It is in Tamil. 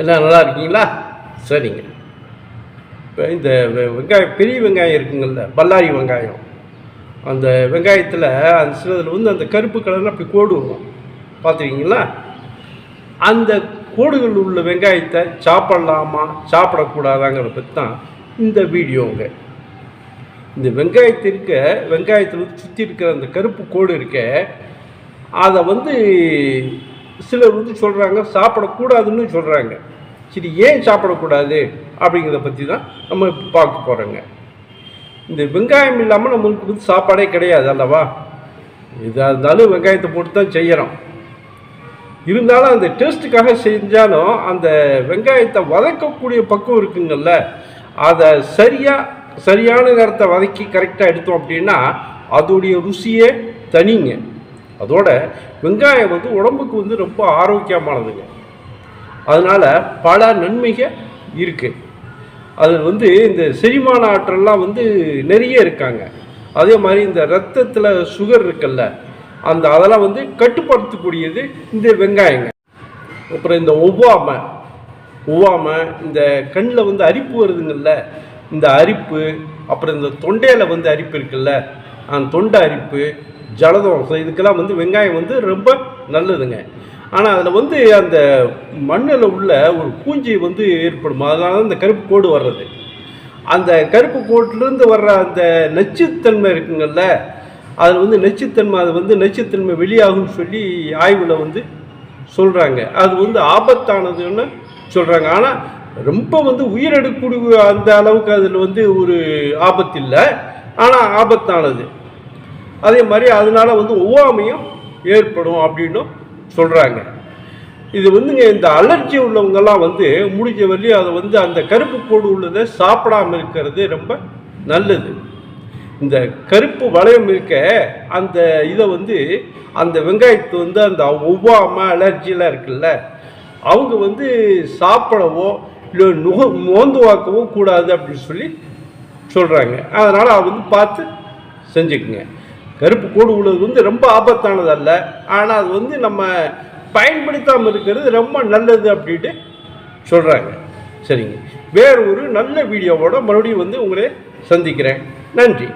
எல்லாம் நல்லா இருக்கீங்களா? சரிங்க. இப்போ இந்த வெங்காயம் பெரிய வெங்காயம் இருக்குங்கள்ல பல்லாரி வெங்காயம். அந்த வெங்காயத்தில் அந்த சிலதில் வந்து அந்த கருப்பு கலரில் அப்படி கோடு வரும். பார்த்துருக்கீங்களா? அந்த கோடுகள் உள்ள வெங்காயத்தை சாப்பிடலாமா சாப்பிடக்கூடாதாங்கிறத பற்றி தான் இந்த வீடியோங்க இந்த வெங்காயத்திற்க வெங்காயத்தில் வந்து சுற்றி இருக்கிற அந்த கருப்பு கோடு இருக்க அதை வந்து சிலர் வந்து சொல்கிறாங்க சாப்பிடக்கூடாதுன்னு சொல்கிறாங்க சரி ஏன் சாப்பிடக்கூடாது அப்படிங்கிறத பற்றி தான் நம்ம பார்க்க போகிறோங்க இந்த வெங்காயம் இல்லாமல் நம்மளுக்கு வந்து சாப்பாடே கிடையாது அல்லவா? எதாக இருந்தாலும் வெங்காயத்தை போட்டு தான் செய்கிறோம் இருந்தாலும் அந்த டேஸ்ட்டுக்காக செஞ்சாலும் அந்த வெங்காயத்தை வதக்கக்கூடிய பக்குவம் இருக்குங்கல்ல அதை சரியாக சரியான நேரத்தை வதக்கி கரெக்டாக எடுத்தோம் அப்படின்னா அதோடைய ருசியே தனிங்க. அதோட வெங்காயம் வந்து உடம்புக்கு வந்து ரொம்ப ஆரோக்கியமானதுங்க. அதனால் பல நன்மைகள் இருக்குது அது வந்து இந்த செரிமான ஆற்றல்லாம் வந்து நிறைய இருக்காங்க. அதே மாதிரி இந்த ரத்தத்தில் சுகர் இருக்குல்ல அந்த அதெல்லாம் வந்து கட்டுப்படுத்தக்கூடியது இந்த வெங்காயங்க அப்புறம் இந்த ஒவ்வாமை ஒவ்வாமை இந்த கண்ணில் வந்து அரிப்பு வருதுங்கள்ல இந்த அரிப்பு அப்புறம் இந்த தொண்டையில் வந்து அரிப்பு இருக்குல்ல அந்த தொண்டை அரிப்பு ஜலதோஷம். இதுக்கெல்லாம் வந்து வெங்காயம் வந்து ரொம்ப நல்லதுங்க. ஆனால் அதில் வந்து அந்த மண்ணில் உள்ள ஒரு பூஞ்சி வந்து ஏற்படும். அதனால தான் இந்த கருப்பு கோடு வர்றது. அந்த கருப்பு கோட்டிலேருந்து வர்ற அந்த நச்சுத்தன்மை இருக்குங்கள்ல அதில் வந்து நச்சுத்தன்மை அது வந்து நச்சுத்தன்மை வெளியாகும்னு சொல்லி ஆய்வில் வந்து சொல்கிறாங்க அது வந்து ஆபத்தானதுன்னு சொல்கிறாங்க ஆனால் ரொம்ப வந்து உயிரெடுக்கூடிய அந்த அளவுக்கு அதில் வந்து ஒரு ஆபத்து இல்லை ஆனால் ஆபத்தானது. அதே மாதிரி அதனால வந்து ஒவ்வாமையும் ஏற்படும் அப்படின்னும் சொல்கிறாங்க இது வந்துங்க இந்த அலர்ஜி உள்ளவங்கெல்லாம் வந்து முடிஞ்ச வழி அதை வந்து அந்த கருப்பு கோடு உள்ளதை சாப்பிடாம இருக்கிறது ரொம்ப நல்லது. இந்த கருப்பு வளையம் இருக்க அந்த இதை வந்து அந்த வெங்காயத்தை வந்து அந்த ஒவ்வாமை அலர்ஜிலாம் இருக்குல்ல அவங்க வந்து சாப்பிடவோ இல்லை நுக மோந்து வாக்கவோ கூடாது அப்படின்னு சொல்லி சொல்கிறாங்க அதனால் அதை வந்து பார்த்து செஞ்சுக்குங்க. கருப்பு கோடு உள்ளது வந்து ரொம்ப ஆபத்தானது அல்ல ஆனால் அது வந்து நம்ம பயன்படுத்தாமல் இருக்கிறது ரொம்ப நல்லது அப்படின்ட்டு சொல்கிறாங்க சரிங்க. வேறு ஒரு நல்ல வீடியோவோட மறுபடியும் வந்து உங்களை சந்திக்கிறேன். நன்றி.